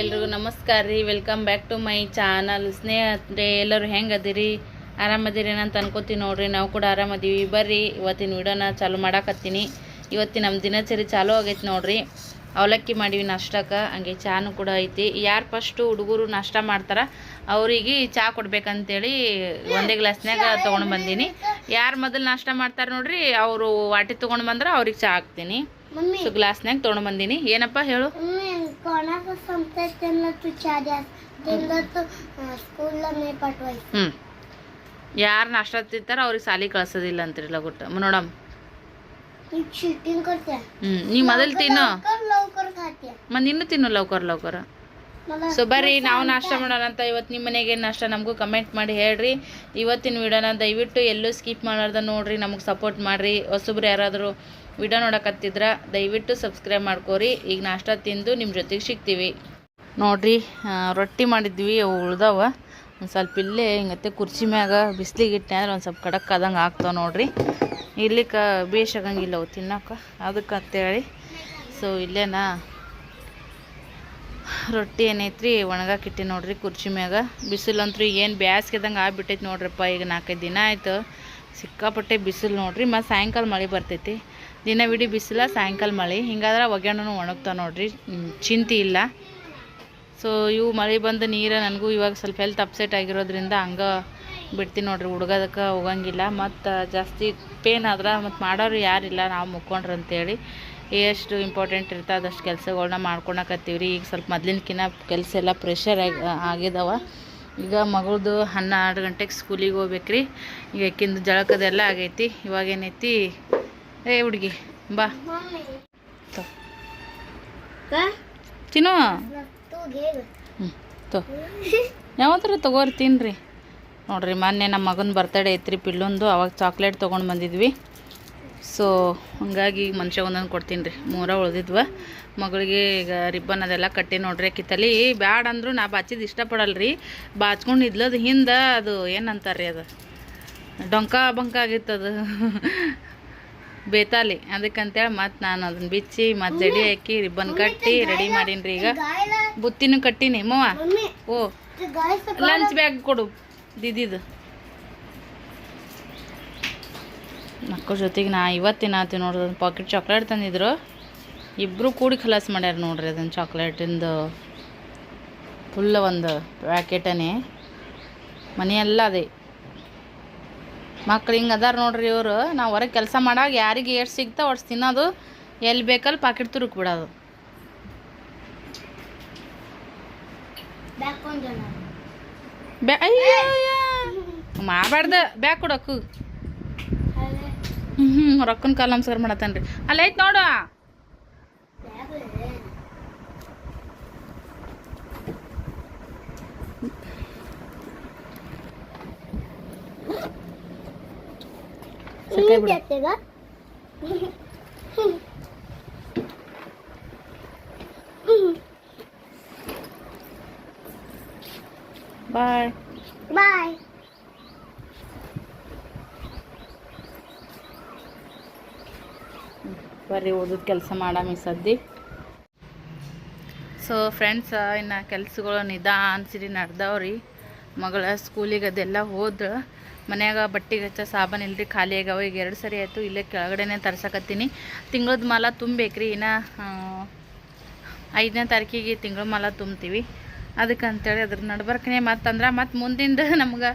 ಎಲ್ರಿಗೂ ನಮಸ್ಕಾರ ರೀ. Welcome back to my channel ಸ್ನೇಹಿತರೆ ಎಲ್ಲರೂ ಹೆಂಗದಿರಿ? ಆರಾಮದಿರಿ ಅಂತ ಅನ್ಕೋತೀನಿ ನೋಡ್ರಿ. ನಾವು ಕೂಡ ಆರಾಮದೀವಿ. ಬರ್ರಿ ಇವತ್ತಿನ ವಿಡಿಯೋನ ಚಾಲೂ ಮಾಡಾಕತ್ತೀನಿ. ಇವತ್ತಿನ ನಮ್ಮ ದಿನಚರಿ ಚಾಲು ಆಗೈತೆ ನೋಡ್ರಿ. ಅವಲಕ್ಕಿ ಮಾಡೀವಿ ನಾಷ್ಟಕ್ಕೆ ಹಂಗೆ ಚಾನು ಕೂಡ ಐತಿ. ಯಾರು ಫಸ್ಟು ಹುಡುಗರು ನಾಷ್ಟ ಮಾಡ್ತಾರ ಅವರಿಗೆ ಚಹಾ ಕೊಡ್ಬೇಕಂತೇಳಿ ಒಂದೇ ಗ್ಲಾಸ್ನಾಗ ತೊಗೊಂಡು ಬಂದೀನಿ. ಯಾರು ಮೊದಲು ನಾಷ್ಟ ಮಾಡ್ತಾರೆ ನೋಡ್ರಿ ಅವರು ವಾಟಿ ತೊಗೊಂಡು ಬಂದ್ರೆ ಅವ್ರಿಗೆ ಚಾ ಹಾಕ್ತೀನಿ. ಸೊ ಗ್ಲಾಸ್ನಾಗ ತೊಗೊಂಡು ಬಂದೀನಿ. ಏನಪ್ಪ ಹೇಳು? कोणाचं संपतात त्यांना तू चहा द्या त्यांना तू स्कूलला नाही पाठवायचं ಹ್ಞೂ ಯಾರು ನಾಷ್ಟ ತಿಂತಾರ ಅವ್ರಿಗೆ ಸಾಲಿ ಕಳ್ಸೋದಿಲ್ಲ ಅಂತೀರಿ ಲಗುಟ್ಟ ನೋಡಮ್ तू चिटिंग करते ಹ್ಞೂ ನೀ ಮೊದಲು ತಿನ್ನು लवकर लवकर खाते ಮತ್ತು ನೀನು ತಿನ್ನು ಲವ್ಕರ್ ಲವ್ಕರ मला ಸೊ ಬರ್ರಿ ನಾವು ನಾಷ್ಟ ಮಾಡೋಣ ಅಂತ ಇವತ್ತು ನಿಮ್ಮ ಮನೆಗೆ ಏನು ನಾಷ್ಟ ನಮಗೂ ಕಮೆಂಟ್ ಮಾಡಿ ಹೇಳ್ರಿ ಇವತ್ತಿನ ವಿಡಿಯೋನ ದಯವಿಟ್ಟು ಎಲ್ಲೂ ಸ್ಕಿಪ್ ಮಾಡಾರ್ದ ನೋಡ್ರಿ ನಮಗೆ ಸಪೋರ್ಟ್ ಮಾಡಿರಿ ಹೊಸಬ್ರು ಯಾರಾದರೂ ವಿಡಿಯೋ ನೋಡಕತ್ತಿದ್ರ ದಯವಿಟ್ಟು ಸಬ್ಸ್ಕ್ರೈಬ್ ಮಾಡ್ಕೋರಿ. ಈಗ ನಾಷ್ಟ ತಿಂದು ನಿಮ್ಮ ಜೊತೆಗೆ ಸಿಗ್ತೀವಿ. ನೋಡ್ರಿ ರೊಟ್ಟಿ ಮಾಡಿದ್ವಿ, ಅವು ಉಳ್ದವ. ಒಂದು ಸ್ವಲ್ಪ ಇಲ್ಲೇ ಹಿಂಗತ್ತೆ ಕುರ್ಚಿ ಮ್ಯಾಗ ಬಿಸ್ಲಿಗೆ ಇಟ್ಟೆ ಅಂದ್ರೆ ಒಂದು ಸ್ವಲ್ಪ ಖಡಕ್ ಆದಂಗೆ ಆಗ್ತಾವ ನೋಡ್ರಿ. ಇರ್ಲಿಕ್ಕೆ ಬೇಷಾಗಂಗಿಲ್ಲ ಅವು ತಿನ್ನೋಕೆ ಅದಕ್ಕೆ ಅಂತೇಳಿ. ಸೊ ಇಲ್ಲೇನಾ? ರೊಟ್ಟಿ ಏನೈತ್ರಿ ಒಣಗಾಕಿಟ್ಟೆ ನೋಡ್ರಿ ಕುರ್ಚಿ ಮ್ಯಾಗ. ಬಿಸಿಲಂತೂ ಏನು ಬ್ಯಾಸ್ಗೆದಂಗೆ ಆಗ್ಬಿಟ್ಟೈತಿ ನೋಡ್ರಪ್ಪ. ಈಗ ನಾಲ್ಕೈದು ದಿನ ಆಯಿತು. ಸಿಕ್ಕಾಪಟ್ಟೆ ಬಿಸಿಲು ನೋಡ್ರಿ. ಮತ್ತು ಸಾಯಂಕಾಲ ಮಳೆ ಬರ್ತೈತಿ. ದಿನ ಬಿಡಿ ಬಿಸಿಲ, ಸಾಯಂಕಾಲ ಮಳೆ, ಹಿಂಗಾದ್ರೆ ಒಗ್ಯಾಣನು ಒಣಗ್ತಾವೆ ನೋಡ್ರಿ. ಚಿಂತೆ ಇಲ್ಲ. ಸೊ ಇವು ಮಳೆ ಬಂದ ನೀರು ನನಗೂ ಇವಾಗ ಸ್ವಲ್ಪ ಹೆಲ್ತ್ ಅಪ್ಸೆಟ್ ಆಗಿರೋದ್ರಿಂದ ಹಂಗೆ ಬಿಡ್ತೀನಿ ನೋಡ್ರಿ, ಹುಡುಗೋದಕ್ಕೆ ಹೋಗಂಗಿಲ್ಲ. ಮತ್ತು ಜಾಸ್ತಿ ಪೇನ್ ಆದ್ರೆ ಮತ್ತು ಮಾಡೋರು ಯಾರಿಲ್ಲ, ನಾವು ಮುಕ್ಕೊಂಡ್ರು ಅಂತೇಳಿ. ಎಷ್ಟು ಇಂಪಾರ್ಟೆಂಟ್ ಇರ್ತದೆ ಅದಷ್ಟು ಕೆಲಸಗಳನ್ನ ಮಾಡ್ಕೊಳಕತ್ತೀವಿ ರೀ ಈಗ ಸ್ವಲ್ಪ ಮೊದ್ಲಿನಕಿನ್ನ ಕೆಲಸ ಎಲ್ಲ ಪ್ರೆಷರ್ ಆಗಿ ಆಗಿದಾವ ಈಗ ಮಗಳದು ಹನ್ನೆರಡು ಗಂಟೆಗೆ ಸ್ಕೂಲಿಗೆ ಹೋಗ್ಬೇಕ್ರಿ. ಈಗ ಆಕಿಂದು ಜಳಕದೆಲ್ಲ ಆಗೈತಿ. ಇವಾಗ ಏನೈತಿ ಏ ಹುಡುಗಿ ಬಾ. ತಿನ್ನು. ಹ್ಞೂ ಯಾವತ್ತರ ತಗೋರಿ ತಿನ್ರಿ. ನೋಡ್ರಿ ಮೊನ್ನೆ ನಮ್ಮ ಮಗನ ಬರ್ತಡೇ ಐತ್ರಿ ಪಿಲ್ಲೊಂದು ಅವಾಗ ಚಾಕ್ಲೇಟ್ ತೊಗೊಂಡು ಬಂದಿದ್ವಿ. ಸೊ ಹಂಗಾಗಿ ಮನುಷ್ಯ ಒಂದೊಂದು ಕೊಡ್ತೀನಿ ರೀ ಮೂರ ಉಳ್ದಿದ್ವ. ಮಗಳಿಗೆ ಈಗ ರಿಬ್ಬನ್ ಅದೆಲ್ಲ ಕಟ್ಟಿ ನೋಡ್ರಿ ಕಿತ್ತಲಿ ಬ್ಯಾಡ ಅಂದ್ರು ನಾ ಬಾಚಿದ ಇಷ್ಟಪಡಲ್ಲ ರೀ ಬಾಚ್ಕೊಂಡು ಅದು ಹಿಂದೆ ಅದು ಏನಂತಾರೆ ರೀ ಅದು? ಡೊಂಕ ಬಂಕ ಆಗಿತ್ತು ಅದು ಬೇತಾಲಿ. ಅದಕ್ಕಂತೇಳಿ ಮತ್ತೆ ನಾನು ಅದನ್ನ ಬಿಚ್ಚಿ ಮತ್ತೆ ಜಡಿ ಹಾಕಿ ರಿಬ್ಬನ್ ಕಟ್ಟಿ ರೆಡಿ ಮಾಡೀನಿ ಈಗ. ಬುತ್ತಿನೂ ಕಟ್ಟಿನಿ ಮವ ಓ. ಲಂಚ್ ಬ್ಯಾಗ್ ಕೊಡು ದಿದಿದು. ಮಕ್ಕಳ ಜೊತೆಗೆ ನಾ ಇವತ್ತಿನ ಆತೀವಿ ನೋಡ್ರಿ ಪಾಕೆಟ್ ಚಾಕ್ಲೇಟ್ ತಂದಿದ್ರು. ಇಬ್ಬರು ಕೂಡಿ ಖಲಾಸ್ ಮಾಡ್ಯಾರ ನೋಡ್ರಿ ಅದನ್ನು ಚಾಕ್ಲೇಟಿಂದು ಫುಲ್ಲ ಒಂದು ಪ್ಯಾಕೆಟನೇ ಮನೆಯೆಲ್ಲ ಅದೇ. ಮಕ್ಳು ಹಿಂಗೆ ಅದಾರ ನೋಡ್ರಿ ಇವರು. ನಾವು ಹೊರಗೆ ಕೆಲಸ ಮಾಡಾಗ ಯಾರಿಗೆ ಏಟ್ ಸಿಗ್ತಾವೆ ಅಷ್ಟು ತಿನ್ನೋದು ಎಲ್ಲಿ ಬೇಕಲ್ಲಿ ಪಾಕಿಟ್ ತುರುಕ್ ಬಿಡೋದು. ಬ್ಯಾಕ್ ಕೊಡು ಕೊಡಕ್ಕು ಹ್ಞೂ ರೊಕ್ಕನ ಕಾಲು ನಮಸ್ಕಾರ ಮಾಡತ್ತೇನ್ರಿ. ಅಲ್ಲಿ ಐತೆ ನೋಡು. ಸಕ್ಕರೆ ಬಾಯ್. ಬರ್ರಿ ಓದೋದು ಕೆಲಸ ಮಾಡಮಿ ಸದ್ದಿ. ಸೊ ಫ್ರೆಂಡ್ಸ್ ಇನ್ನು ಕೆಲಸಗಳು ನಿಧಾನಿಸಿರಿ ನಡ್ದವ್ರಿ. ಮಗಳ ಸ್ಕೂಲಿಗೆ ಅದೆಲ್ಲ ಹೋದ್ರೆ ಮನ್ಯಾಗ ಬಟ್ಟೆ ಹಚ್ಚ, ಸಾಬನ್ ಇಲ್ರಿ ಖಾಲಿ ಆಗ್ಯಾವ. ಈಗ ಎರಡು ಸರಿ ಆಯಿತು, ಇಲ್ಲೇ ಕೆಳಗಡೆನೇ ತರ್ಸಕತ್ತೀನಿ. ತಿಂಗಳದ ಮಾಲ ತುಂಬೇಕ್ರಿ ಇನ್ನು ಐದನೇ ತಾರೀಕಿಗೆ ತಿಂಗಳ ಮಾಲ ತುಂಬ್ತೀವಿ. ಅದಕ್ಕೆ ಅಂತೇಳಿ ಅದ್ರ ನಡ್ಬರ್ಕನೇ ಮತ್ತಂದ್ರೆ ಮತ್ತು ಮುಂದಿಂದ ನಮ್ಗೆ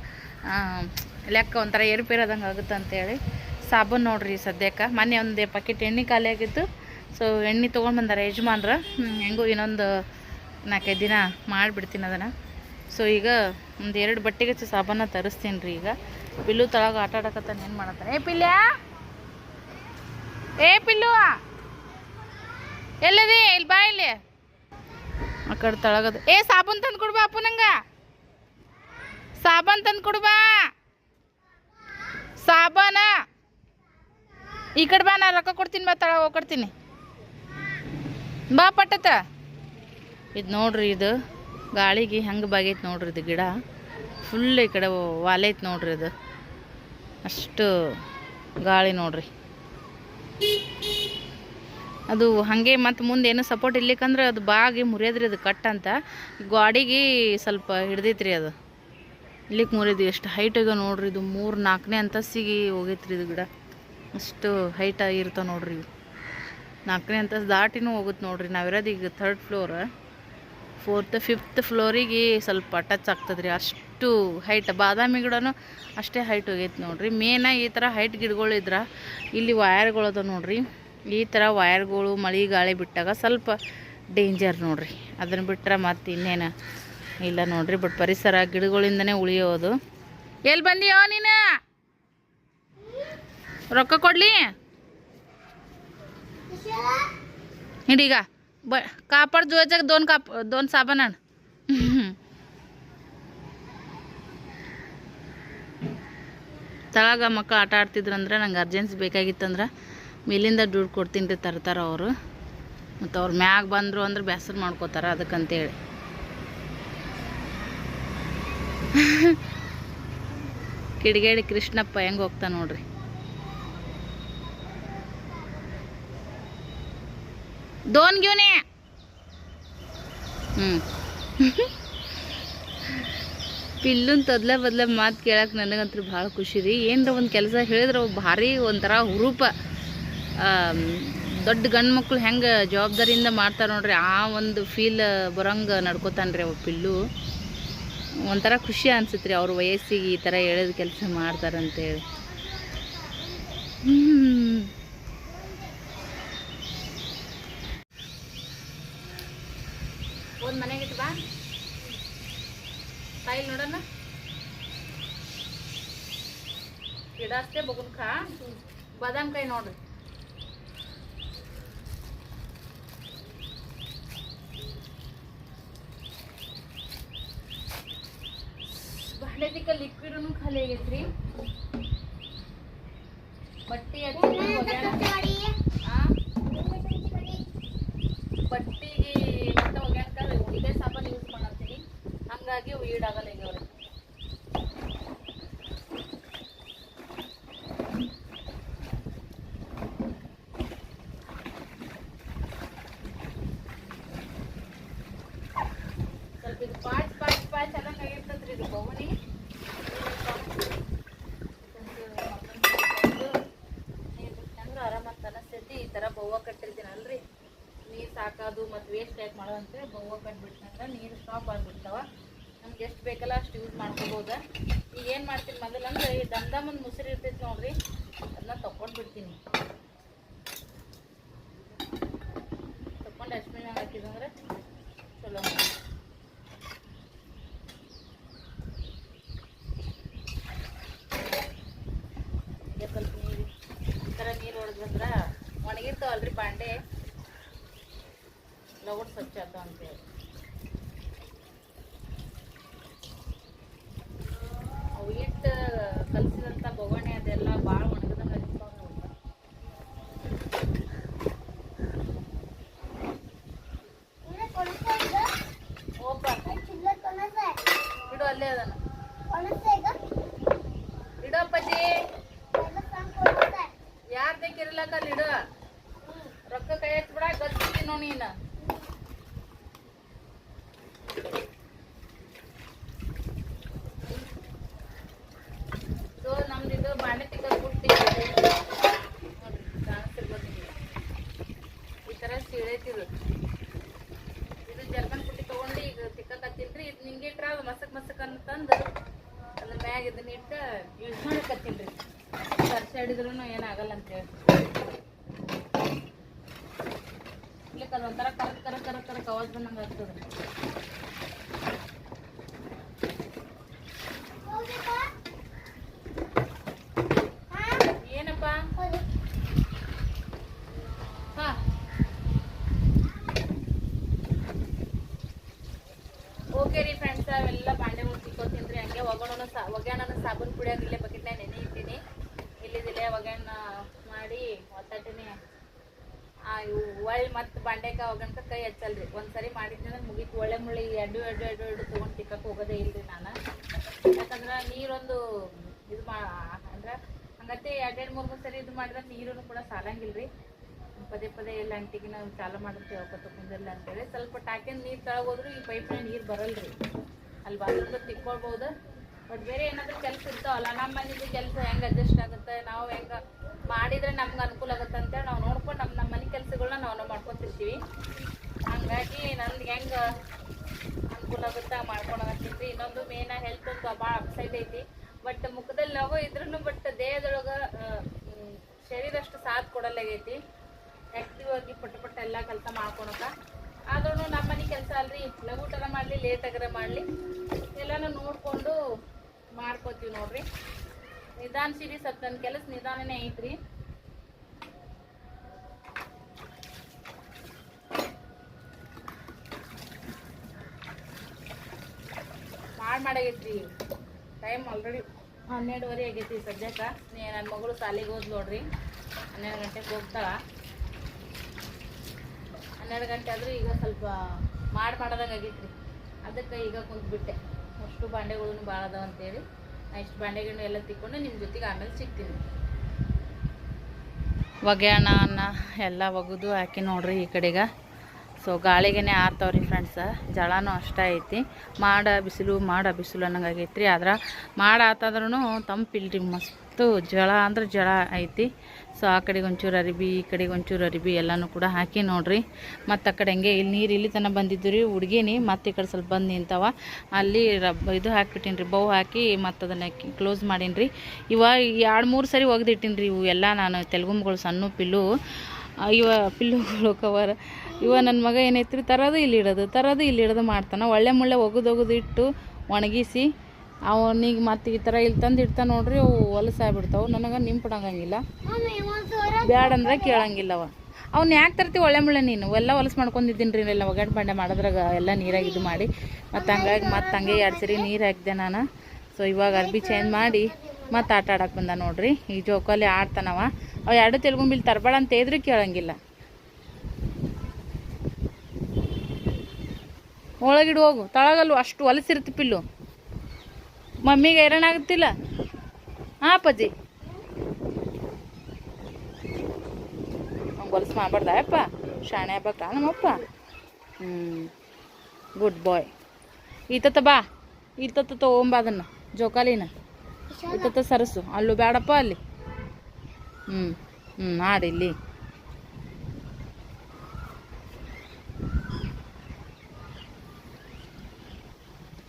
ಲೆಕ್ಕ ಒಂಥರ ಏರುಪೇರದಂಗೆ ಆಗುತ್ತೆ ಅಂತೇಳಿ ಸಾಬೂನು ನೋಡ್ರಿ ಸದ್ಯಕ್ಕೆ. ಮೊನ್ನೆ ಒಂದು ಪ್ಯಾಕೆಟ್ ಎಣ್ಣೆ ಖಾಲಿ ಆಗಿತ್ತು. ಸೊ ಎಣ್ಣೆ ತೊಗೊಂಡು ಬಂದಾರೆ ಯಜಮಾನ್ರು. ಹೆಂಗೂ ಇನ್ನೊಂದು ನಾಲ್ಕೈದು ದಿನ ಮಾಡಿಬಿಡ್ತೀನಿ ಅದನ್ನು. ಸೊ ಈಗ ಒಂದು ಎರಡು ಬಟ್ಟೆಗೆ ಸಾಬನ್ನ ಸಾಬೂನ ತರಿಸ್ತೀನಿ ರೀ ಈಗ. ಪಿಲ್ಲು ತಳಗ ಆಟ ಆಡಕತ್ತಾನ, ಏನು ಮಾಡತ್ತಾನೆ? ಏ ಪಿಲ್ಯಾ! ಏ ಪಿಲ್ಲು! ಎಲ್ಲದಿ? ಇಲ್ಲಿ ಬಾ ಇಲ್ಲಿ. ಆ ಕಡೆ ತಳಗದ. ಏ, ಸಾಬೂನ್ ತಂದು ಕೊಡ್ಬಾ ಅಪ್ಪು ನಂಗ. ಸಾಬನ್ ತಂದು ಕೊಡ್ಬಾ ಸಾಬಾನ. ಈ ಕಡೆ ಬಾ, ನಾ ರೊಕ್ಕ ಕೊಡ್ತೀನಿ ಬಾ ತಳ ಹೋಗ್ಕೊಡ್ತೀನಿ. ಬಾ ಪಟ್ಟತ ಇದು ನೋಡ್ರಿ ಇದು ಗಾಳಿಗೆ ಹೆಂಗೆ ಬಾಗೈತೆ ನೋಡ್ರಿ ಇದು ಗಿಡ. ಫುಲ್ ಈ ಕಡೆ ವಾಲೈತೆ ನೋಡ್ರಿ ಅದು. ಅಷ್ಟು ಗಾಳಿ ನೋಡ್ರಿ. ಅದು ಹಾಗೆ ಮತ್ತು ಮುಂದೆ ಏನು ಸಪೋರ್ಟ್ ಇರ್ಲಿಕ್ಕಂದ್ರೆ ಅದು ಬಾಗಿ ಮುರಿಯೋದ್ರಿ ಅದು ಕಟ್ ಅಂತ. ಗಾಡಿಗೆ ಸ್ವಲ್ಪ ಹಿಡ್ದೈತ್ರಿ ಅದು. ಇಲ್ಲಿಗೆ ಮುರಿದ್ವಿ ಎಷ್ಟು ಹೈಟ್ ಈಗ ನೋಡ್ರಿ ಇದು ಮೂರು ನಾಲ್ಕನೇ ಅಂತಸ್ತಿಗೆ ಹೋಗೈತ್ರಿ ಇದು ಗಿಡ. ಅಷ್ಟು ಹೈಟ್ ಆಗಿರ್ತಾವೆ ನೋಡ್ರಿ ಇವು. ನಾಲ್ಕನೇ ಅಂತಸ್ತು ದಾಟಿನೂ ಹೋಗುತ್ತೆ ನೋಡ್ರಿ. ನಾವಿರೋದು ಈಗ ಥರ್ಡ್ ಫ್ಲೋರ್ ಫೋರ್ತ್ ಫಿಫ್ತ್ ಫ್ಲೋರಿಗೆ ಸ್ವಲ್ಪ ಟಚ್ ಆಗ್ತದ್ರಿ. ರೀ ಇಷ್ಟು ಹೈಟ್ ಬಾದಾಮಿ ಗಿಡನೂ ಅಷ್ಟೇ ಹೈಟ್ ಹೋಗೈತೆ ನೋಡ್ರಿ. ಮೇನಾಗಿ ಈ ಥರ ಹೈಟ್ ಗಿಡಗಳು ಗಿಡಗಳಿದ್ರೆ ಇಲ್ಲಿ ವಾಯರ್ಗಳದ ನೋಡ್ರಿ. ಈ ಥರ ವಯರ್ಗಳು ಮಳೆ ಗಾಳಿ ಬಿಟ್ಟಾಗ ಸ್ವಲ್ಪ ಡೇಂಜರ್ ನೋಡ್ರಿ. ಅದನ್ನು ಬಿಟ್ಟರೆ ಮತ್ತೆ ಇನ್ನೇನು ಇಲ್ಲ ನೋಡ್ರಿ. ಬಟ್ ಪರಿಸರ ಗಿಡಗಳಿಂದನೇ ಉಳಿಯೋದು. ಎಲ್ಲಿ ಬಂದಿಯೋ ನೀನು? ರೊಕ್ಕ ಕೊಡಲಿ? ಹಿಡೀಗ. ಬ, ಕಾಪಾಡ್ ಜೋಜಾಗ ದೋನ್ ಕಾಪ, ದೋನ್ ಸಾಬಾನ ತಳಗ ಮಕ್ಕಳು ಆಟ ಆಡ್ತಿದ್ರಂದ್ರೆ ನಂಗೆ ಅರ್ಜೆನ್ಸಿ ಬೇಕಾಗಿತ್ತಂದ್ರೆ ಮೇಲಿಂದ ದುಡ್ಡು ಕೊಡ್ತೀನಿ ತರ್ತಾರ ಅವರು. ಮತ್ತು ಅವ್ರು ಮ್ಯಾಗ ಬಂದರು ಅಂದ್ರೆ ಬೇಸರ ಅಂತ ಅದಕ್ಕಂತೇಳಿ. ಕಿಡಿಗೇಡಿ ಕೃಷ್ಣಪ್ಪ ಹೆಂಗೆ ಹೋಗ್ತಾ ನೋಡ್ರಿ. ದೋನ್ ಗಿವ್ನೆ. ಹ್ಞೂ ಪಿಲ್ಲುನ್ ತದ್ಲೆ ಬದ್ಲೆ ಮಾತು ಕೇಳಕ್ಕೆ ನನಗಂತೂ ಭಾಳ ಖುಷಿ ರೀ. ಏನರ ಒಂದು ಕೆಲಸ ಹೇಳಿದ್ರೆ ಅವು ಭಾರಿ ಒಂಥರ ಹುರುಪ. ದೊಡ್ಡ ಗಂಡು ಮಕ್ಳು ಹೆಂಗೆ ಜವಾಬ್ದಾರಿಯಿಂದ ಮಾಡ್ತಾರೆ ನೋಡ್ರಿ, ಆ ಒಂದು ಫೀಲ್ ಬರೋಂಗೆ ನಡ್ಕೋತಾನೆ ರೀ ಅವ ಪಿಲ್ಲು. ಒಂಥರ ಖುಷಿ ಅನ್ಸುತ್ತೆ ರೀ ಅವ್ರ ವಯಸ್ಸಿಗೆ ಈ ಥರ ಹೇಳಿದ ಕೆಲಸ ಮಾಡ್ತಾರಂತೇಳಿ. ಹ್ಞೂ ಒಂದು ಮನೆಗೆ ಇಟ್ಟು ಬಾ ತಾಯಿ ನೋಡೋಣ ಗಿಡ ಅಷ್ಟೇ ಬಗುನ್ ಖಾ ಬಾದಾಮ್ ಕಾಯಿ ನೋಡ್ರಿ ಬಾಳೆದಿಕ್ಕ ಲಿಕ್ವಿಡನು ಖಾಲಿ ಆಗೈತ್ರಿ ಬಟ್ಟಿ ಹಚ್ಚಿ ಒಗ್ಯಾಣ ಆ ಬಟ್ಟಿಗೆ ಮತ್ತೆ ಒಗ್ಯಾಕ ಇದೇ ಸಾಬಾನು ಯೂಸ್ ಮಾಡತ್ತೀನಿ ಹಂಗಾಗಿ ಅವು ಈಡಾಗಲ್ಲ ಈಗ ಅವ್ರಿಗೆ ಸ್ವಲ್ಪ ಇದು ಪಾಚ್ ಪಾಚ್ ಪಾಚ್ ಅನ್ನಂಗೆ ಆಗಿರ್ತದ್ರಿ ಇದು ಬವಣಿ ಹೆಂಗೆ ಆರಾಮಂತ ಅನಿಸ್ತೈತಿ ಈ ಥರ ಬವ್ವ ಕಟ್ಟಿರ್ತೀನಲ್ರಿ ನೀರು ಸಾಕೋದು ಮತ್ತು ವೇಸ್ಟ್ ಯಾಕೆ ಮಾಡೋದಂತೆ ಬವ್ವ ಕಟ್ಬಿಟ್ನಂದ್ರೆ ನೀರು ಸ್ಟಾಪ್ ಆಗಿಬಿಡ್ತಾವ. ನಮ್ಗೆ ಎಷ್ಟು ಬೇಕಲ್ಲ ಅಷ್ಟು ಯೂಸ್ ಮಾಡ್ಕೋಬೋದು. ಈಗ ಏನು ಮಾಡ್ತೀನಿ ಮೊದಲಂದ್ರೆ ಈ ದಮ್ ಒಂದು ಮುಸುರಿ ಇರ್ತೈತಿ ನೋಡ್ರಿ, ಅದನ್ನ ತಗೊಂಡು ಬಿಡ್ತೀನಿ ತಗೊಂಡು ಡಸ್ಟ್ಬಿನ್ ಹಾಕಿದಂದ್ರೆ ಚಲೋ ಹೀಗೆ ಸ್ವಲ್ಪ ನೀರು ಈ ಥರ ನೀರು ಹೊಡೆದ್ರಂದ್ರೆ ಒಣಗಿರ್ತಾವಲ್ರಿ ಬಾಂಡೆ ಲವಡ್ ಸ್ವಚ್ಛ ಆಯ್ತು ಅಂತೇಳಿ ಅವು ಇಟ್ಟು ಕಲಸಿದಂಥ ಬೊಗಣೆ ಅದೆಲ್ಲ ಭಾಳ ಒಣಗದಂಗೆ ಅನಿಸ್ತಾವ ನೋಡ್ರಿ ಓಪ ಇಡು ಅಲ್ಲೇ ಅದನ್ನ ಇಡು ಅಪ್ಪಾಜಿ ಯಾರ್ ಬೇಕಿರಲಕ್ಕ ಅಲ್ಲಿ ಇಡು ರೊಕ್ಕ ಕೈ ಹಚ್ಬಿಡ ಗಚ್ಚಿದ್ದೀನಿ ನೋಡಿ ನೀನು ಸೊ ನಮ್ದು ಇದು ಬಾಂಡೆ ತಿಕ್ಕ ಬುಟ್ಟಿ ನೋಡ್ರಿ ಕಾಣಿಸ್ತಿರ್ಬೋದು ನಿಮಗೆ ಈ ಥರ ಸೀಳೈತಿದು ಇದು ಜರ್ಮನ್ ಪುಟ್ಟಿ ತಗೊಂಡು ಈಗ ತಿಕ್ಕಕತ್ತೀನ್ರಿ ಇದು ನಿಂಗೆ ಇಟ್ರ ಅದು ಮಸಕ್ ಮಸಕ್ ಅಂತಂದು ಅದ್ರ ಮ್ಯಾಗ ಇದನ್ನ ಇಟ್ಟು ಯೂಸ್ ಮಾಡಕತ್ತೀನ್ರಿ ವರ್ಷ ಹಿಡಿದ್ರು ಏನಾಗಲ್ಲ ಅಂತೇಳಿ ಇಲ್ಲಿಕ್ಕೆ ಅದೊಂಥರ ಕರಕ್ ಕರಕ್ ಕರಕ್ ಕರಕ್ ಅವಾಜ್ ಬಂದಂಗೆ ಆಗ್ತದ್ರಿ ಏನಪ್ಪ ಹಾ ಓಕೆ ರೀ ಫ್ರೆಂಡ್ಸ್ ಅವೆಲ್ಲ ಬಾಂಡೆಗಳು ತಿಕ್ಕೋತೀನಿ ರೀ ಹಂಗೆ ಒಗ್ಗರಣೆ ಸಾ ಒಗ್ಯಾಣನ ಸಾಬೂನು ಪುಡಿಯಾಗ ಇಲ್ಲೇ ಬಕೆಟ್ನಾಗ ನೆನೆ ಇಟ್ಟಿನಿ ಇಲ್ಲಿದಿಲ್ಲೇ ಒಗ್ಗರಣ ಮಾಡಿ ಒತ್ತಾಟಿನಿ ಆ ಇವು ಒಳ್ಳೆ ಮತ್ತೆ ಬಾಂಡೆಕ ಒಗ್ಗರಣಕ ಕೈ ಹಚ್ಚಲ್ರಿ ಒಂದ್ಸರಿ ಮಾಡಿದ್ನಂದ್ರೆ ಮುಗೀತು ಒಳ್ಳೆ ಮುಳ್ಳಿ ಎಡ್ಡು ಎಡ್ಡು ಎಡ್ಡು ಎಡ್ಡು ತೊಗೊಂಡು ತಿಕ್ಕಕ್ಕೆ ಹೋಗೋದೇ ಇಲ್ರಿ ನಾನು ಯಾಕಂದ್ರೆ ನೀರೊಂದು ಇದು ಮಾ ಅಂದ್ರೆ ಹಂಗತ್ತೆ ಎರಡೆರಡು ಮೂರು ಮೂರು ಸರಿ ಇದು ಮಾಡಿದ್ರೆ ನೀರು ಕೂಡ ಸಾಲಂಗಿಲ್ರಿ ಪದೇ ಅಂಟಿಗೆ ನಾವು ಚಾಲು ಮಾಡಿರ್ತೀವಿ ಅವಕ್ಕತ್ತ ಕುಂದಿರ್ಲ ಅಂತೇಳಿ ಸ್ವಲ್ಪ ಟಾಕಿನ ನೀರು ತಳಗ ಹೋದ್ರು ಈ ಪೈಪ್ನ ನೀರು ಬರಲ್ರಿ. ಅಲ್ಲಿ ಬಾತ್ರೂಮ್ಗೆ ತಿಕ್ಕೊಳ್ಬೋದು. ಬಟ್ ಬೇರೆ ಏನಾದರೂ ಕೆಲಸ ಇರ್ತಾವಲ್ಲ, ನಮ್ಮ ಮನಿದು ಕೆಲಸ ಹೆಂಗೆ ಅಡ್ಜಸ್ಟ್ ಆಗುತ್ತೆ, ನಾವು ಹೆಂಗೆ ಮಾಡಿದರೆ ನಮ್ಗೆ ಅನುಕೂಲ ಆಗುತ್ತೆ ಅಂತೇಳಿ ನಾವು ನೋಡ್ಕೊಂಡು ನಮ್ಮ ನಮ್ಮ ಮನೆ ಕೆಲಸಗಳನ್ನ ನಾವು ಮಾಡ್ಕೊತಿರ್ತೀವಿ. ಹಂಗಾಗಿ ನನ್ಗೆ ಹೆಂಗೆ ಅನುಕೂಲ ಆಗುತ್ತೆ ಮಾಡ್ಕೊಳಕತ್ತೀವಿ ಇನ್ನೊಂದು ಮೇನ್ ಹೆಲ್ತ್ ಅಂತ ಭಾಳ ಅಪ್ಸೈಡ್ ಐತಿ. ಬಟ್ ಮುಖದಲ್ಲಿ ನೋವು ಇದ್ರೂ ಬಟ್ ದೇಹದೊಳಗೆ ಶರೀರ ಅಷ್ಟು ಸಾಥ್ ಕೊಡಲಾಗೈತಿ ಆ್ಯಕ್ಟಿವ್ ಆಗಿ ಪಟ್ಟ ಪಟ್ಟ ಎಲ್ಲ ಕೆಲಸ ಮಾಡ್ಕೊಳಕ. ಆದ್ರೂ ನಮ್ಮ ಮನೆ ಕೆಲಸ ಅಲ್ರಿ ಲಘುಟರ ಮಾಡಲಿ ಲೇಟಾಗರ ಮಾಡಲಿ. ಎಲ್ಲನೂ ನೋಡಿಕೊಂಡು ಮಾಡ್ಕೋತೀವಿ ನೋಡ್ರಿ. ನಿಧಾನ ಸಿರಿ ಸ್ವಲ್ಪ ನನ್ನ ಕೆಲಸ ನಿಧಾನನೇ ಐತ್ರಿ. ಮಾಡಿ ಮಾಡಾಗೈತ್ರಿ. ಟೈಮ್ ಆಲ್ರೆಡಿ ಹನ್ನೆರಡುವರೆ ಆಗೈತಿ ಸದ್ಯಕ್ಕೆ. ನನ್ನ ಮಗಳು ಶಾಲೆಗೆ ಹೋದ್ ನೋಡ್ರಿ. ಹನ್ನೆರಡು ಗಂಟೆಗೆ ಹೋಗ್ತಾಳ. ಹನ್ನೆರಡು ಗಂಟೆ ಆದರೂ ಈಗ ಸ್ವಲ್ಪ ಮಾಡಿ ಮಾಡೋದಂಗೆ ರೀ ಅದಕ್ಕೆ ಈಗ ಕುಂತ್ಬಿಟ್ಟೆ. ಅಷ್ಟು ಬಾಂಡೆಗಳೂ ಭಾಳ ಅದಾವ ಅಂತೇಳಿ. ನಾ ಇಷ್ಟು ಬಾಂಡೆಗಳನ್ನ ಎಲ್ಲ ತಿಕ್ಕೊಂಡು ನಿಮ್ಮ ಜೊತೆಗೆ ಆಮೇಲೆ ಸಿಗ್ತೀನಿ. ಒಗ್ಯಾಣ ಅನ್ನ ಎಲ್ಲ ಒಗೆದು ಹಾಕಿ ನೋಡ್ರಿ ಈ ಕಡೆಗೆ. ಸೊ ಗಾಳಿಗೆನೆ ರೀ ಫ್ರೆಂಡ್ಸ ಜಳನೂ ಅಷ್ಟೇ ಐತಿ. ಮಾಡ ಬಿಸಿಲು ಮಾಡ ಬಿಸಿಲು ಅನ್ನಂಗೆ ಆಗೈತ್ರಿ. ಆದ್ರೆ ಮಾಡ ಆತಾದ್ರೂ ತಂಪಿಲ್ರಿ ಮಸ್ತು. ಜಳ ಅಂದ್ರೆ ಜಳ ಐತಿ. ಸೊ ಆ ಕಡೆಗೆ ಒಂಚೂರು ಅರಿಬಿ, ಈ ಕಡೆಗೆ ಒಂಚೂರು ಅರಿಬಿ ಎಲ್ಲನೂ ಕೂಡ ಹಾಕಿ ನೋಡ್ರಿ. ಮತ್ತು ಆ ಕಡೆ ಹಂಗೆ ಇಲ್ಲಿ ನೀರು ಇಲ್ಲಿ ತನಕ ಬಂದಿದ್ದು ರೀ ಹುಡುಗಿನಿ ಮತ್ತು ಈ ಕಡೆ ಸ್ವಲ್ಪ ಬಂದು ನಿಂತವ. ಅಲ್ಲಿ ರಬ್ ಇದು ಹಾಕ್ಬಿಟ್ಟಿನಿ ರೀ ಬೌ ಹಾಕಿ ಮತ್ತು ಅದನ್ನು ಕ್ಲೋಸ್ ಮಾಡೀನಿ ರೀ ಇವಾಗ ಎರಡು ಮೂರು ಸರಿ ಒಗೆದಿಟ್ಟಿನಿ ರೀ ಇವು ಎಲ್ಲ ನಾನು ತೆಲುಗುಮ್ಗಳು ಸಣ್ಣ ಪಿಲ್ಲು. ಇವ ಪಿಲ್ಲುಗಳು ಕವರ್. ಇವ ನನ್ನ ಮಗ ಏನೈತ್ರಿ ತರೋದು ಇಲ್ಲಿ ಇಡೋದು, ತರೋದು ಇಲ್ಲಿ ಇಡೋದು ಮಾಡ್ತಾನೆ. ಒಳ್ಳೆ ಮುಳ್ಳೆ ಒಗೆದೊಗೆದಿಟ್ಟು ಒಣಗಿಸಿ ಅವನಿಗೆ ಮತ್ತೆ ಈ ಥರ ಇಲ್ಲಿ ತಂದು ಇಡ್ತಾನೆ ನೋಡ್ರಿ, ಅವು ಹೊಲಸಾಗ್ಬಿಡ್ತಾವೆ ನನಗೆ ನಿಂಪಡಂಗಿಲ್ಲ ಬ್ಯಾಡಂದ್ರೆ ಕೇಳಂಗಿಲ್ಲ ಅವ. ಅವ್ನು ಯಾಕೆ ತರ್ತಿ ಒಳ್ಳೆ ಮುಳ್ಳೆ ನೀನು? ಎಲ್ಲ ಹೊಲಸು ಮಾಡ್ಕೊಂಡಿದ್ದೀನಿ ರೀ ಎಲ್ಲ ಒಗಟ್ ಬಂಡೆ ಮಾಡಿದ್ರಾಗ ಎಲ್ಲ ನೀರಾಗಿ ಇದು ಮಾಡಿ. ಮತ್ತು ಹಂಗಾಗಿ ಮತ್ತೆ ಹಂಗೆ ಎರಡು ಸರಿ ನೀರು ಹಾಕಿದೆ ನಾನು. ಸೊ ಇವಾಗ ಅರ್ಬಿ ಚೇಂಜ್ ಮಾಡಿ ಮತ್ತೆ ಆಟ ಆಡಕ್ಕೆ ಬಂದ ನೋಡ್ರಿ. ಈ ಜೋಕಾಲಿ ಆಡ್ತಾನವ ಅವ. ಎರಡು ತೆಲುಗುಂಬಿಲ್ ತರಬೇಡ ಅಂತ ಇದ್ರೆ ಕೇಳಂಗಿಲ್ಲ. ಒಳಗಿಡು ಹೋಗು. ತಳಗಲ್ಲು ಅಷ್ಟು ಹೊಲಸಿರ್ತಿ ಪಿಲ್ಲು. ಮಮ್ಮಿಗೆ ಹೈರಾಣ ಆಗುತ್ತಿಲ್ಲ ಹಾಂ ಅಪ್ಪಾಜಿ. ಹೊಲಸು ಮಾಡಬಾರ್ದ ಅಪ್ಪ? ಶಾಣೆ ಆಗ್ಬೇಕ ನಮ್ಮಪ್ಪ? ಹ್ಞೂ ಗುಡ್ ಬಾಯ್ ಈತತ್ತ ಬಾ. ಈತತ್ತ ತೊಗೊಂಬ ಅದನ್ನು ಜೋಕಾಲಿನ. ಈತತ್ತ ಸರಸು. ಅಲ್ಲೂ ಬೇಡಪ್ಪ ಅಲ್ಲಿ. ಹ್ಞೂ ಹ್ಞೂ ಆಡಿ ಇಲ್ಲಿ.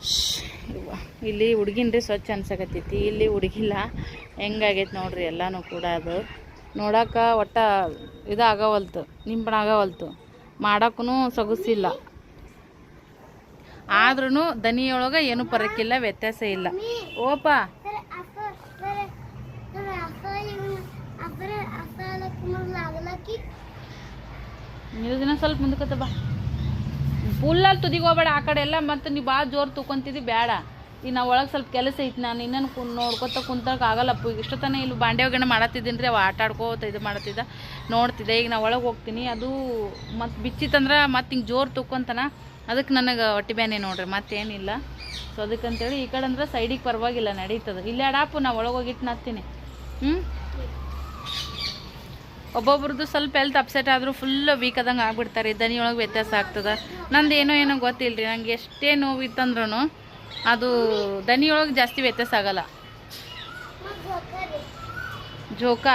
ಶ್ಶ್, ಯವ್ವ. ಇಲ್ಲಿ ಹುಡುಗಿನ್ರಿ ಸ್ವಚ್ಛ ಅನ್ಸಕತ್ತೈತಿ. ಇಲ್ಲಿ ಹುಡುಗಿಲ್ಲ. ಹೆಂಗಾಗೈತೆ ನೋಡ್ರಿ ಎಲ್ಲನೂ ಕೂಡ ಅದು. ನೋಡೋಕೆ ಒಟ್ಟು ಇದಾಗವಲ್ತು. ನಿಂಬಣ ಆಗವಲ್ತು. ಮಾಡೋಕ್ಕೂ ಸೊಗಸಿಲ್ಲ. ಆದ್ರೂ ದನಿಯೊಳಗೆ ಏನು ಪರಕ್ಕಿಲ್ಲ ವ್ಯತ್ಯಾಸ ಇಲ್ಲ. ಓಪ. ನೀವು ಸ್ವಲ್ಪ ಮುಂದಕ್ಕೆ ಬಾ. ಫುಲ್ಲಲ್ಲಿ ತುದಿಗೆ ಹೋಗ್ಬೇಡ ಆ ಕಡೆ ಎಲ್ಲ, ಮತ್ತೆ ನೀವು ಭಾಳ ಜೋರು ತೂಕೊಂತಿದ್ದಿ ಬೇಡ ಈಗ ನಾವು ಒಳಗೆ ಸ್ವಲ್ಪ ಕೆಲಸ ಐತಿ ನಾನು ಇನ್ನೇನು ಕುನ್ ನೋಡ್ಕೊತ ಕುಂತಕ್ಕೆ ಆಗಲ್ಲಪ್ಪ. ಈಗ ಇಷ್ಟೊತ್ತನ ಇಲ್ಲಿ ಬಾಂಡೆ ಒಗ್ಗರಣೆ ಮಾಡತ್ತಿದ್ದೀನಿ ರೀ, ಅವ ಆಟ ಆಡ್ಕೋತ ಇದು ಮಾಡತ್ತಿದ್ದ ನೋಡ್ತಿದ್ದೆ, ಈಗ ನಾವು ಒಳಗೆ ಹೋಗ್ತೀನಿ. ಅದು ಮತ್ತು ಬಿಚ್ಚಿತ್ತಂದ್ರೆ ಮತ್ತೆ ಹಿಂಗೆ ಜೋರು ತುಕ್ಕೊಂತನ ಅದಕ್ಕೆ ನನಗೆ ಒಟ್ಟಿ ಬ್ಯಾನೆ ನೋಡ್ರಿ, ಮತ್ತೇನಿಲ್ಲ. ಸೊ ಅದಕ್ಕಂತೇಳಿ ಈ ಕಡೆ ಅಂದ್ರೆ ಸೈಡಿಗೆ ಪರವಾಗಿಲ್ಲ, ನಡೀತದೆ. ಇಲ್ಲೇ ಅಡಾಪು ನಾ ಒಳಗೆ ಹೋಗಿಟ್ಟು ನತ್ತೀನಿ. ಹ್ಞೂ ಒಬ್ಬೊಬ್ರದ್ದು ಸ್ವಲ್ಪ ಹೆಲ್ತ್ ಅಪ್ಸೆಟ್ ಆದರೂ ಫುಲ್ ವೀಕ್ ಆದಂಗೆ ಆಗ್ಬಿಡ್ತಾರೆ. ದನಿ ಒಳಗೆ ವ್ಯತ್ಯಾಸ ಆಗ್ತದೆ. ನಂದು ಏನೋ ಏನೋ ಗೊತ್ತಿಲ್ಲ ರೀ ನಂಗೆ ಎಷ್ಟೇ ನೋವು ಇತ್ತಂದ್ರೂ ಅದು ದನಿಯೊಳಗೆ ಜಾಸ್ತಿ ವ್ಯತ್ಯಾಸ ಆಗಲ್ಲ. ಜೋಕ?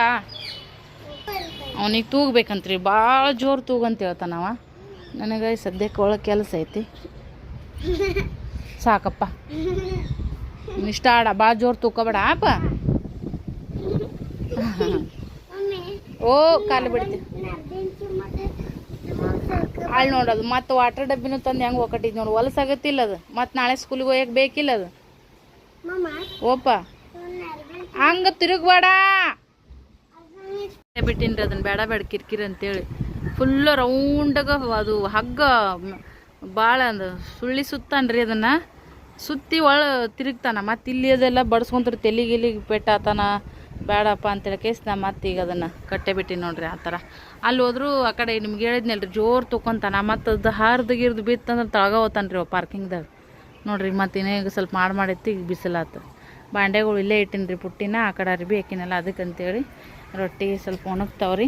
ಅವನಿಗೆ ತೂಗ್ಬೇಕಂತ್ರಿ ಭಾಳ ಜೋರು ತೂಗಂತ ಹೇಳ್ತಾನವ ನನಗೆ ಸದ್ಯಕ್ಕೆ ಒಳಗೆ ಕೆಲಸ ಐತಿ. ಸಾಕಪ್ಪ. ಇಷ್ಟ ಆಡ ಭಾಳ ಜೋರು ತೂಕೋಬೇಡ ಅಪ್ಪ ಓ ಕಾಲು ಬಿಡ್ತೀನಿ ಅಲ್ಲಿ ನೋಡೋದು ಮತ್ತೆ ವಾಟರ್ ಡಬ್ಬಿನೂ ತಂದು ಹೆಂಗೆ ಒಕ್ಕಟ್ಟಿದ್ ನೋಡು. ಹೊಲಸ ಆಗತ್ತಿಲ್ಲ ಅದು. ಮತ್ತೆ ನಾಳೆ ಸ್ಕೂಲಿಗೆ ಹೋಗಕ್ಕೆ ಬೇಕಿಲ್ಲ ಅದು. ಓಪ. ಹಂಗೆ ತಿರುಗಬೇಡ. ಬಿಟ್ಟಿನ್ರಿ ಅದನ್ನ ಬೇಡ ಬೇಡ ಕಿರ್ಕಿರಿ ಅಂತೇಳಿ. ಫುಲ್ಲು ರೌಂಡಾಗ ಅದು ಹಗ್ಗ ಭಾಳ ಅಂದ ಸುಳ್ಳಿ ಸುತ್ತಾನ್ರಿ ಅದನ್ನ. ಸುತ್ತಿ ಒಳ ತಿರುಗ್ತಾನ. ಮತ್ತೆ ಇಲ್ಲಿ ಅದೆಲ್ಲ ಬಡ್ಸ್ಕೊಂತಾರೆ. ತಲೆ ಗಿಲಿಗೆ ಪೆಟ್ಟಾತನ ಬೇಡಪ್ಪ ಅಂತೇಳಿ ಕೇಸ್ ನಾ ಮತ್ತೆ ಈಗ ಅದನ್ನು ಕಟ್ಟೆ ಬಿಟ್ಟಿನಿ ನೋಡ್ರಿ ಆ ಥರ. ಅಲ್ಲಿ ಹೋದ್ರೂ ಆ ಕಡೆ ನಿಮ್ಗೆ ಹೇಳಿದ್ನಲ್ರಿ ಜೋರು ತೊಕೊಂತಾನ. ಮತ್ತು ಅದು ಹಾರ್ದು ಗಿರ್ದು ಬಿತ್ತಂದ್ರೆ ತಳಗ ಹೋತಾನ್ರಿ ಅವ ಪಾರ್ಕಿಂಗ್ದಾಗ. ನೋಡ್ರಿ ಮತ್ತು ಇನ್ನೇ ಈಗ ಸ್ವಲ್ಪ ಮಾಡಿ ಮಾಡಿತ್ತು, ಈಗ ಬಿಸಿಲಾತು. ಬಾಂಡೆಗಳು ಇಲ್ಲೇ ಇಟ್ಟಿನಿ ರೀ ಪುಟ್ಟಿನ, ಆ ಕಡೆ ಅರ್ಬಿ ಹಾಕಿನಲ್ಲ ಅದಕ್ಕಂತೇಳಿ ರೊಟ್ಟಿ ಸ್ವಲ್ಪ ಒಣಗ್ತಾವ್ರಿ.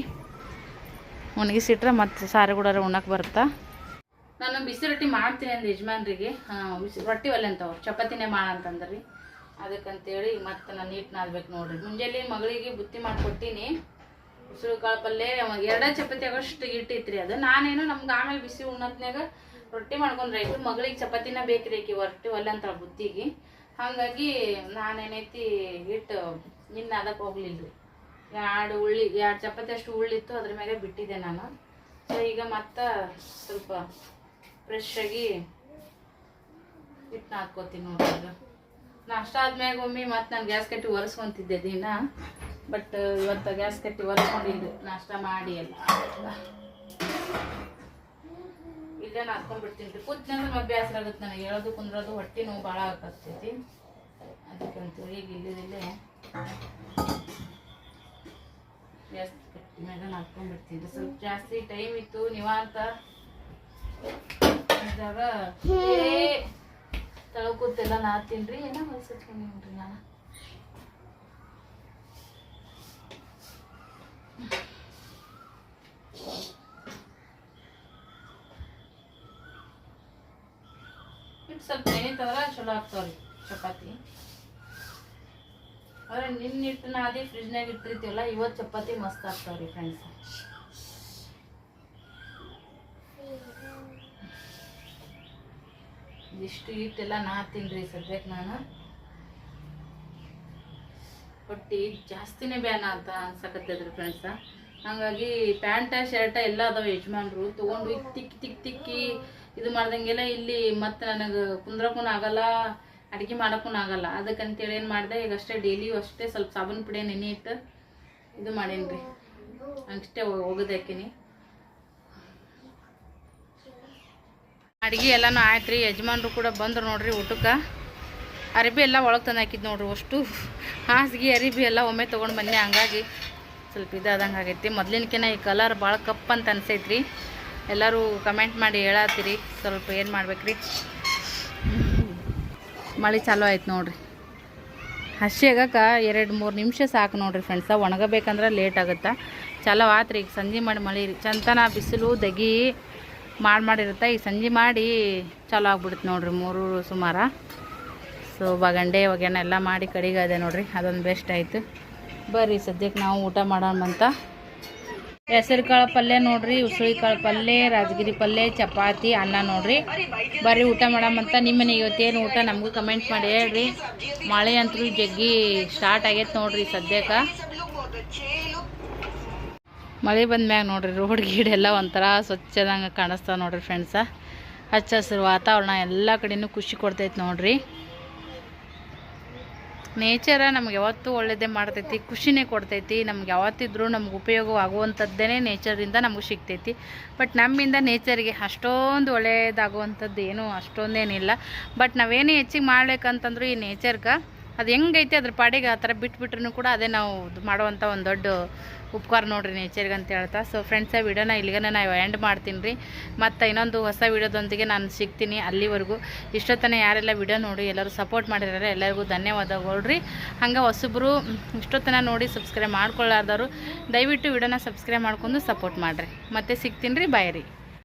ಒಣಗಿಸಿಟ್ರೆ ಮತ್ತು ಸಾರು ಕೂಡ ಉಣ್ಣಕ್ಕೆ ಬರುತ್ತಾ? ನಾನು ಬಿಸಿ ರೊಟ್ಟಿ ಮಾಡ್ತೀನಿ ಅಂದ್ರೆ ಯಜಮಾನ್ರಿಗೆ. ಬಿಸಿ ರೊಟ್ಟಿ ಒಲ್ಲೆ ಅಂತವ್ರು ಚಪಾತಿನೇ ಮಾಡಂತಂದ್ರಿ ಅದಕ್ಕಂತೇಳಿ ಮತ್ತೆ ನಾನು ನೀಟ್ ನಾದ್ಬೇಕು ನೋಡ್ರಿ. ಮುಂಜಾನೆ ಮಗಳಿಗೆ ಬುತ್ತಿ ಮಾಡಿಕೊಟ್ಟಿನಿ. ಕಾಳು ಅವಾಗ ಎರಡೇ ಚಪಾತಿ ಆಗೋಷ್ಟು ಇಟ್ಟಿತ್ರಿ ಅದು. ನಾನೇನು ನಮ್ಗೆ ಆಮೇಲೆ ಬಿಸಿ ಉಣ್ಣತ್ನಾಗ ರೊಟ್ಟಿ ಮಾಡ್ಕೊಂಡ್ರೆ ಆಯ್ತು ಮಗಳಿಗೆ ಚಪಾತಿನ ಬೇಕ್ರಿ ಆಕಿ ಹೊರಟಿ ಒಲ್ಲ ಅಂತ ಬುತ್ತಿಗೆ. ಹಾಗಾಗಿ ನಾನೇನೈತಿ ಹಿಟ್ಟು ನಿನ್ನ ಅದಕ್ಕೆ ರೀ ಎರಡು ಉಳ್ಳಿ ಎರಡು ಚಪಾತಿ ಅಷ್ಟು ಉಳ್ಳಿತ್ತು, ಅದ್ರ ಮೇಲೆ ಬಿಟ್ಟಿದ್ದೆ ನಾನು. ಸೊ ಈಗ ಮತ್ತೆ ಸ್ವಲ್ಪ ಫ್ರೆಶ್ ಆಗಿ ಹಿಟ್ಟು ಹಾಕ್ಕೋತೀನಿ ನೋಡ್ರಿ ನಾಷ್ಟ ಆದ್ಮ್ಯಾಗ ಒಮ್ಮೆ ಮತ್ತೆ ನಾನು ಗ್ಯಾಸ್ ಕಟ್ಟಿ ಒರೆಸ್ಕೊಂತಿದ್ದೆ ದಿನ ಬಟ್ ಇವತ್ತು ಗ್ಯಾಸ್ ಕಟ್ಟಿ ಒರೆಸ್ಕೊಂಡಿದ್ದು. ನಾಷ್ಟ ಮಾಡಿ ಎಲ್ಲ. ಇಲ್ಲೇ ನಾದ್ಕೊಂಡ್ಬಿಡ್ತೀನಿ. ರೀ ಕೂತ್ನಂದ್ರೆ ಮತ್ತೆ ಬೇಸರ ಆಗುತ್ತೆ ನನಗೆ. ಹೇಳೋದು ಕುಂದ್ರೋದು ಹೊಟ್ಟೆ ನೋವು ಭಾಳ ಆಗತ್ತೈತಿ ಅದಕ್ಕಂತೂ ಈಗ ಇಲ್ಲಿ ಗ್ಯಾಸ್ ಕಟ್ಟಿ ಮೇಲೆ ನಾದ್ಕೊಂಡ್ಬಿಡ್ತೀನಿ. ಸ್ವಲ್ಪ ಜಾಸ್ತಿ ಟೈಮ್ ಇತ್ತು, ನೀವಂತ. ಇದ್ದಾಗ ತಳ ಕೂತೆಲ್ಲ ನಾದ್ತೀನಿ ರೀ ಏನೋ ಹೊಲ್ಸಚ್ಕೊಂಡಿನ್ರಿ ನಾನು? ಹಿಟ್ಟು ಸ್ವಲ್ಪ ನೆನಿತಂದ್ರೆ ಚಲೋ ಆಗ್ತಾವ್ರಿ ಚಪಾತಿ. ಆದ್ರೆ ನಿನ್ನ ಹಿಟ್ಟನ್ನ ಅದೇ ಫ್ರಿಜ್ನಾಗ ಇಟ್ಟಿರ್ತೀವಲ್ಲ ಇವತ್ತು ಚಪಾತಿ ಮಸ್ತ್ ಆಗ್ತಾವ್ರಿ ಫ್ರೆಂಡ್ಸ್ ಇದಿಷ್ಟು ಹಿಟ್ಟೆಲ್ಲ ನಾ ತಿನ್ರಿ ಸದ್ಯಕ್ಕೆ ನಾನು. ಹೊಟ್ಟಿ ಜಾಸ್ತಿನೇ ಬ್ಯಾನ ಅಂತ ಅನ್ಸಕತ್ತದ್ರಿ ಫ್ರೆಂಡ್ಸ ಹಾಗಾಗಿ ಪ್ಯಾಂಟ, ಶರ್ಟ ಎಲ್ಲ ಅದಾವೆ ಯಜಮಾನ್ರು. ತೊಗೊಂಡು ತಿಕ್ಕಿ ತಿಕ್ಕಿ ತಿಕ್ಕಿ ಇದು ಮಾಡ್ದಂಗೆಲ್ಲ ಇಲ್ಲಿ ಮತ್ತೆ ನನಗೆ ಕುಂದ್ರಕ್ಕೂ ಆಗಲ್ಲ, ಅಡುಗೆ ಮಾಡೋಕ್ಕೂ ಆಗಲ್ಲ. ಅದಕ್ಕಂತೇಳಿ ಏನು ಮಾಡಿದೆ, ಈಗ ಅಷ್ಟೇ ಡೈಲಿ ಅಷ್ಟೇ ಸ್ವಲ್ಪ ಸಾಬೂನು ಪುಡಿ, ನೆನೆ ಇಟ್ಟು ಇದು ಮಾಡೇನಿ ರೀ ಅಷ್ಟೇ ಒಗದು ಅಡುಗೆ ಎಲ್ಲನೂ ಆಯ್ತು ರೀ ಯಜಮಾನ್ರು ಕೂಡ ಬಂದರು ನೋಡ್ರಿ ಊಟಕ್ಕೆ. ಅರಿಬಿ ಎಲ್ಲ ಒಳಗೆ ತಂದು ಹಾಕಿದ್ದು ನೋಡ್ರಿ ಅಷ್ಟು. ಹಾಸಿಗೆ ಅರಿಬಿ ಎಲ್ಲ ಒಮ್ಮೆ ತೊಗೊಂಡು ಬನ್ನಿ ಹಂಗಾಗಿ ಸ್ವಲ್ಪ ಇದಾದಂಗೆ ಆಗೈತಿ. ಮೊದಲಿನಕಿನ ಈ ಕಲರ್ ಭಾಳ ಕಪ್ ಅಂತ ಅನ್ಸೈತ್ರಿ. ಎಲ್ಲರೂ ಕಮೆಂಟ್ ಮಾಡಿ ಹೇಳತ್ತೀರಿ. ಸ್ವಲ್ಪ ಏನು ಮಾಡ್ಬೇಕ್ರಿ? ಮಳೆ ಚಾಲು ಆಯ್ತು ನೋಡ್ರಿ. ಹಸಿ ಆಗಕ್ಕೆ ಎರಡು ಮೂರು ನಿಮಿಷ ಸಾಕು ನೋಡ್ರಿ ಫ್ರೆಂಡ್ಸ ಒಣಗಬೇಕಂದ್ರೆ ಲೇಟ್ ಆಗುತ್ತಾ? ಚಲೋ ಆತ್ರಿ. ಈಗ ಸಂಜೆ ಮಾಡಿ ಮಳೆ ರೀ. ಚಂತನ, ಬಿಸಿಲು, ದಗಿ. ಮಾಡಿ ಮಾಡಿರುತ್ತೆ. ಈಗ ಸಂಜೆ ಮಾಡಿ ಚಲೋ ಆಗ್ಬಿಡುತ್ತೆ ನೋಡ್ರಿ ಮೂರು ಸುಮಾರು. ಸೊ ಬಗಂಡೆ ಒಗ್ಯಾನ ಎಲ್ಲ ಮಾಡಿ ಕಡಿಗೆ ಅದೇ ನೋಡ್ರಿ. ಅದೊಂದು ಬೆಸ್ಟ್ ಆಯಿತು. ಬರ್ರಿ ಸದ್ಯಕ್ಕೆ ನಾವು ಊಟ ಮಾಡೋಣಂತ ಹೆಸರು ಕಾಳು ಪಲ್ಯ ನೋಡ್ರಿ, ಉಸುಳಿ ಕಾಳು ಪಲ್ಯ, ರಾಜಗಿರಿ ಪಲ್ಯ, ಚಪಾತಿ, ಅನ್ನ ನೋಡ್ರಿ. ಬರ್ರಿ, ಊಟ ಮಾಡಮಂತ ನಿಮ್ಮ ಮನೆ ಇವತ್ತೇನು ಊಟ ನಮಗೂ ಕಮೆಂಟ್ ಮಾಡಿ ಹೇಳ್ರಿ. ಮಳೆ ಅಂತೂ ಜಗ್ಗಿ ಸ್ಟಾರ್ಟ್ ಆಗೈತೆ ನೋಡ್ರಿ ಸದ್ಯಕ್ಕೆ ಮಳೆ ಬಂದ ಬಂದ್ಮ್ಯಾಗ ನೋಡ್ರಿ, ರೋಡ್ ಗೀಡ್ ಎಲ್ಲ ಒಂಥರ ಸ್ವಚ್ಛದಂಗೆ ಕಾಣಿಸ್ತಾವ ನೋಡ್ರಿ ಫ್ರೆಂಡ್ಸ ಹಚ್ಚ ಹಸಿರು ವಾತಾವರಣ ಎಲ್ಲ ಕಡೆನೂ ಖುಷಿ ಕೊಡ್ತೈತೆ ನೋಡ್ರಿ. ನೇಚರ ನಮ್ಗೆ ಯಾವತ್ತೂ ಒಳ್ಳೆಯದೇ ಮಾಡ್ತೈತಿ, ಖುಷಿನೇ ಕೊಡ್ತೈತಿ. ನಮ್ಗೆ ಯಾವತ್ತಿದ್ರೂ ನಮ್ಗೆ ಉಪಯೋಗವಾಗುವಂಥದ್ದೇ ನೇಚರಿಂದ ನಮ್ಗೆ ಸಿಗ್ತೈತಿ. ಬಟ್ ನಮ್ಮಿಂದ ನೇಚರಿಗೆ ಅಷ್ಟೊಂದು ಒಳ್ಳೆಯದಾಗುವಂಥದ್ದು ಏನೂ ಅಷ್ಟೊಂದೇನಿಲ್ಲ. ಬಟ್ ನಾವೇನೇ ಹೆಚ್ಚಿಗೆ ಮಾಡ್ಬೇಕಂತಂದ್ರು ಈ ನೇಚರ್ಗೆ ಅದು ಹೆಂಗೈತಿ ಅದ್ರ ಪಾಡಿಗೆ ಆ ಥರ ಬಿಟ್ಬಿಟ್ರೂ ಕೂಡ ಅದೇ ನಾವು ಮಾಡುವಂಥ ಒಂದು ದೊಡ್ಡ ಉಪಕಾರ ನೋಡ್ರಿ ನೇಚರ್ಗೆ ಅಂತ ಹೇಳ್ತಾ. ಸೊ ಫ್ರೆಂಡ್ಸ ವಿಡಿಯೋನ ಇಲ್ಲಿಗೆ ನಾವು ಎಂಡ್ ಮಾಡ್ತೀನಿ ರೀ. ಮತ್ತು ಇನ್ನೊಂದು ಹೊಸ ವಿಡಿಯೋದೊಂದಿಗೆ ನಾನು ಸಿಗ್ತೀನಿ ಅಲ್ಲಿವರೆಗೂ. ಇಷ್ಟೊತ್ತನ ಯಾರೆಲ್ಲ ವಿಡಿಯೋ ನೋಡಿ ಎಲ್ಲರೂ ಸಪೋರ್ಟ್ ಮಾಡಿರಲ್ಲ ಎಲ್ಲರಿಗೂ ಧನ್ಯವಾದಗಳು ರೀ. ಹಂಗೆ ಹೊಸಬ್ರು ಇಷ್ಟೊತ್ತನ ನೋಡಿ ಸಬ್ಸ್ಕ್ರೈಬ್ ಮಾಡ್ಕೊಳ್ಳಾರ್ದವರು ದಯವಿಟ್ಟು ವಿಡಿಯೋನ ಸಬ್ಸ್ಕ್ರೈಬ್ ಮಾಡ್ಕೊಂಡು ಸಪೋರ್ಟ್ ಮಾಡಿರಿ. ಮತ್ತೆ ಸಿಗ್ತೀನಿ ರೀ ಬಾಯ್ ರೀ.